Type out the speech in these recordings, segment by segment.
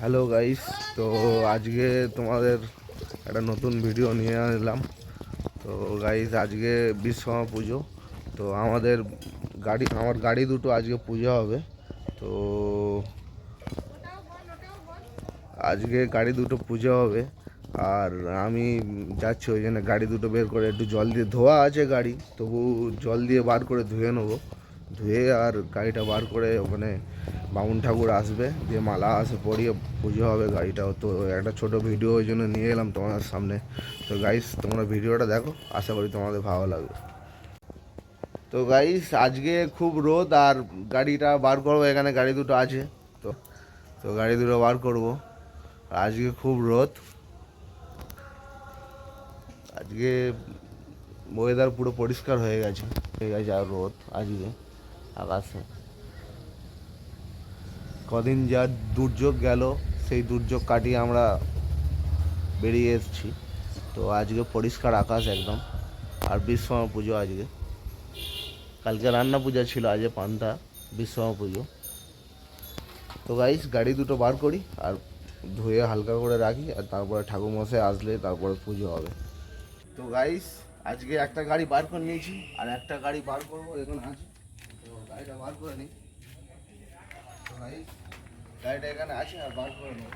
Hello guys তো আজকে তোমাদের একটা নতুন ভিডিও নিয়ে এলাম। তো গাইস আজকে বিশ্বকর্মা পুজো। তো আমাদের গাড়ি, আমার গাড়ি দুটো আজকে পুজো হবে। তো আজকে গাড়ি দুটো পুজো হবে। আর আমি যাচ্ছি ওই জন্য গাড়ি দুটো বের করে, একটু জল দিয়ে, ধোয়া আছে গাড়ি, তবু জল দিয়ে বার করে ধুয়ে নেব। ধুয়ে আর গাড়িটা বার করে ওখানে বামুন ঠাকুর আসবে, দিয়ে মালা আসে পরিয়ে পুজো হবে গাড়িটাও। তো একটা ছোট ভিডিও ওই জন্য নিয়ে এলাম তোমাদের সামনে। তো গাইস তোমরা ভিডিওটা দেখো, আশা করি তোমাদের ভালো লাগবে। তো গাইস আজকে খুব রোদ আর গাড়িটা বার করব, এখানে গাড়ি দুটো আছে। তো তো গাড়ি দুটো বার করব। আজকে খুব রোদ। আজকে ওয়েদার পুরো পরিষ্কার হয়ে গেছে। হয়ে গেছে আর রোদ আজকে, আকাশে। কদিন যা দুর্যোগ গেল, সেই দুর্যোগ কাটিয়ে আমরা বেরিয়ে এসেছি। তো আজকে পরিষ্কার আকাশ একদম, আর বিশ্বকর্মা পুজো আজকে। কালকে রান্না পূজা ছিল, আজকে পান্তা, বিশ্বকর্মা পুজো। তো গাইস গাড়ি দুটো বার করি, আর ধুয়ে হালকা করে রাখি, আর তারপরে ঠাকুর মশাই আসলে তারপরে পুজো হবে। তো গাইস আজকে একটা গাড়ি বার করে নিয়েছি, আর একটা গাড়ি বার করব এখানে আছে তো গাড়িটা বার করে নিই। তো গাইস গাড়িটা এখানে আছে আর বার করে নেব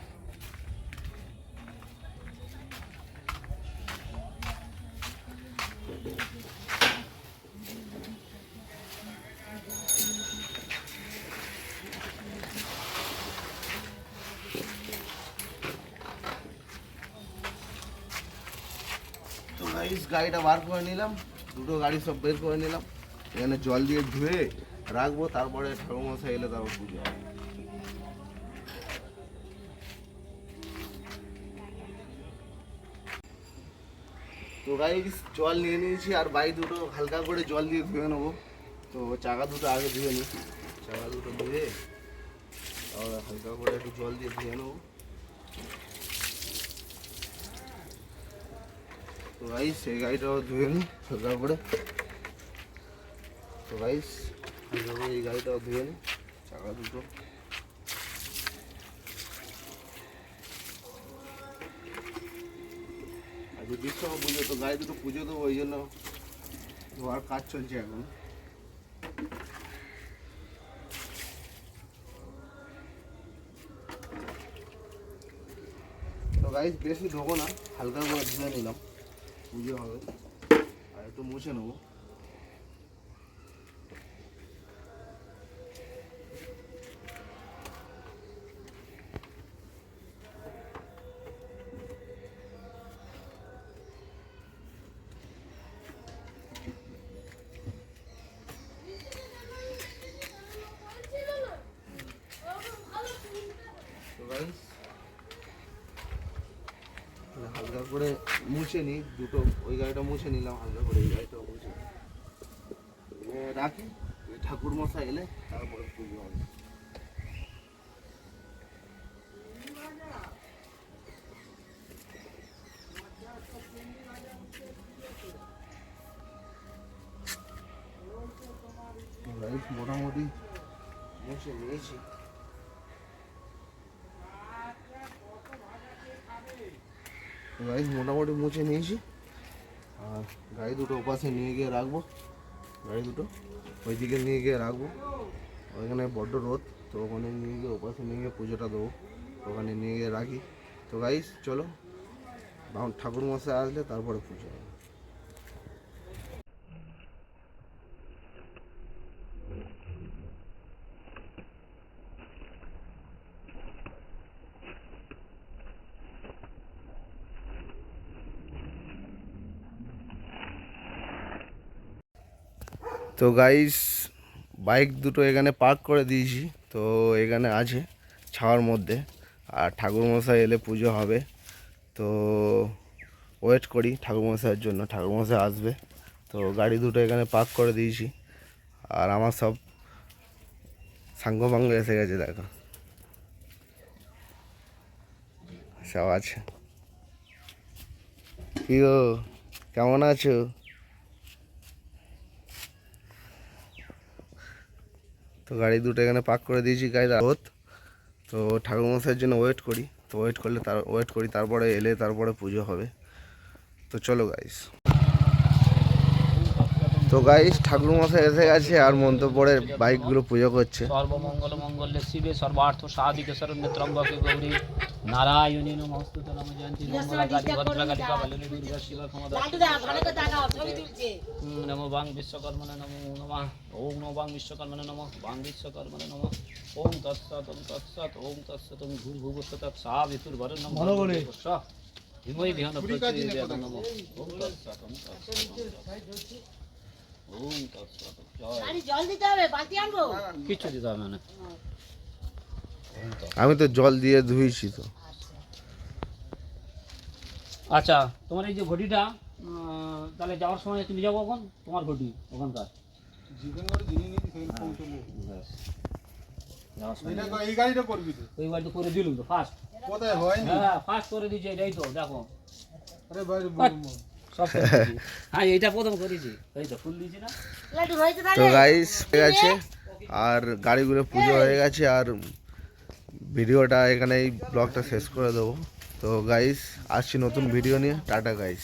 তো গাইস গাড়িটা বার করে নিলাম দুটো গাড়ি সব বের করে নিলাম এখানে জল দিয়ে ধুয়ে রাখব, তারপরে ঠাকুরমশাই এলে তারপর পুজো তো গাইস জল নিয়ে নিয়েছি, আর বাইক দুটো হালকা করে জল দিয়ে ধুয়ে নেব। তো চাকা দুটো আগে ধুয়ে নিই। চাকা দুটো ধুয়ে তারপরে হালকা করে একটু জল দিয়ে ধুয়ে নেব। তো গাইস এই গাড়িটাও ধুয়ে নিই হালকা করে। তো গাইস এই গাড়িটাও ধুয়ে নিই চাকা দুটো। আজকে বিশ্বকর্মা পুজো, তো গাড়ি দুটো পুজো দেবো ওই জন্য। ধোয়ার কাজ চলছে এখন। তো গাইস বেশি ধোবো না, হালকা করে ধুয়ে নিলাম। পুজো হবে। আর একটু মুছে নেব তো গাইস হালকা করে মুছে নিই দুটো, ওই গাড়িটা মুছে নিলাম, হালকা করে এই গাড়িটাও মুছে রাখি ঠাকুর মশাই এলে তারপরে পুজো হবে। মোটামুটি। মুছে নিয়েছি। গাড়ি মোটামুটি মুছে নিয়েছি। আর গাড়ি দুটো ওপাশে নিয়ে গিয়ে রাখব। গাড়ি দুটো ওই দিকে নিয়ে গিয়ে রাখব। ওইখানে বড্ড রোদ, তো ওখানে নিয়ে গিয়ে ওপাশে নিয়ে গিয়ে পুজোটা দেবো। ওখানে নিয়ে গিয়ে রাখি। তো গাইস চলো। ঠাকুর মশাই আসলে তারপরে পুজো তো গাইস বাইক দুটো এখানে পার্ক করে দিয়েছি। তো এখানে আছে ছাওয়ার মধ্যে। আর ঠাকুরমশাই এলে পুজো হবে। তো ওয়েট করি ঠাকুরমশাইয়ের জন্য। ঠাকুরমশাই আসবে। তো গাড়ি দুটো এখানে পার্ক করে দিয়েছি। আর আমার সব সাঙ্গ পাঙ্গ এসে গেছে, দেখো। সব আছে। কেমন আছো? তো গাড়ি দুটো এখানে পার্ক করে দিয়েছি গাড়ি রোদ। তো ঠাকুর ঠাকুরমশাইয়ের জন্য ওয়েট করি। তো ওয়েট করলে তার ওয়েট করি, তারপরে এলে তারপরে পুজো হবে। তো চলো গাইস তো গাইস ঠাকুরমশাই এসে গেছে আর মন্তব্যের বাইকগুলো পুজো করছে। সর্বমঙ্গল মঙ্গলে শিবে সর্বার্থ সাধিকে শরণ্যে ত্রম্বকে গৌরী। নারায়ণী নমস্তুতে নম জয়ন্তী মঙ্গলাকারী ভদ্রকালিকা বলিনী দুর্গা শিব ক্ষমতা। নমো বাং বিশ্বকর্মণে নমো নমঃ। ওম নমো বাং বিশ্বকর্মণে নমঃ। বাং বিশ্বকর্মণে নমঃ। ওম তৎসৎ ওম তৎসৎ ওম তৎসৎ ওম ভূর্ভুবস্ব তৎসাবিতুর বরেণ্যম ভর্গদেবস্য ধীমহি ধিয়ো ন প্রচোদয়াৎ নমঃ। ওম তৎসৎ ওম তৎসৎ ওম তৎসৎ কিছু দিতে হবে না। আমি তো জল দিয়ে ধুইছি তো। আচ্ছা তোমার এই যে ঘটিটা তাহলে যাওয়ার সময় তুমি যাব কখন? তোমার ঘটি ওখানকার। ব্যাস। যাওয়ার সময় যাব। এই গাড়িটা করবি তো ওই বাড়িতে করে দিলুম তো ফার্স্ট কোথায় হয়নি? হ্যাঁ ফার্স্ট করে দিয়েছে এটাই তো দেখো। আরে সব হ্যাঁ এইটা প্রথম করেছি। এই তো ফুল দিয়েছি না? তো গাইস হয়ে গেছে আর গাড়িগুলো পুজো হয়ে গেছে আর ভিডিওটা এখানেই ব্লগটা শেষ করে দেবো। তো গাইস আসছি নতুন ভিডিও নিয়ে। Tata guys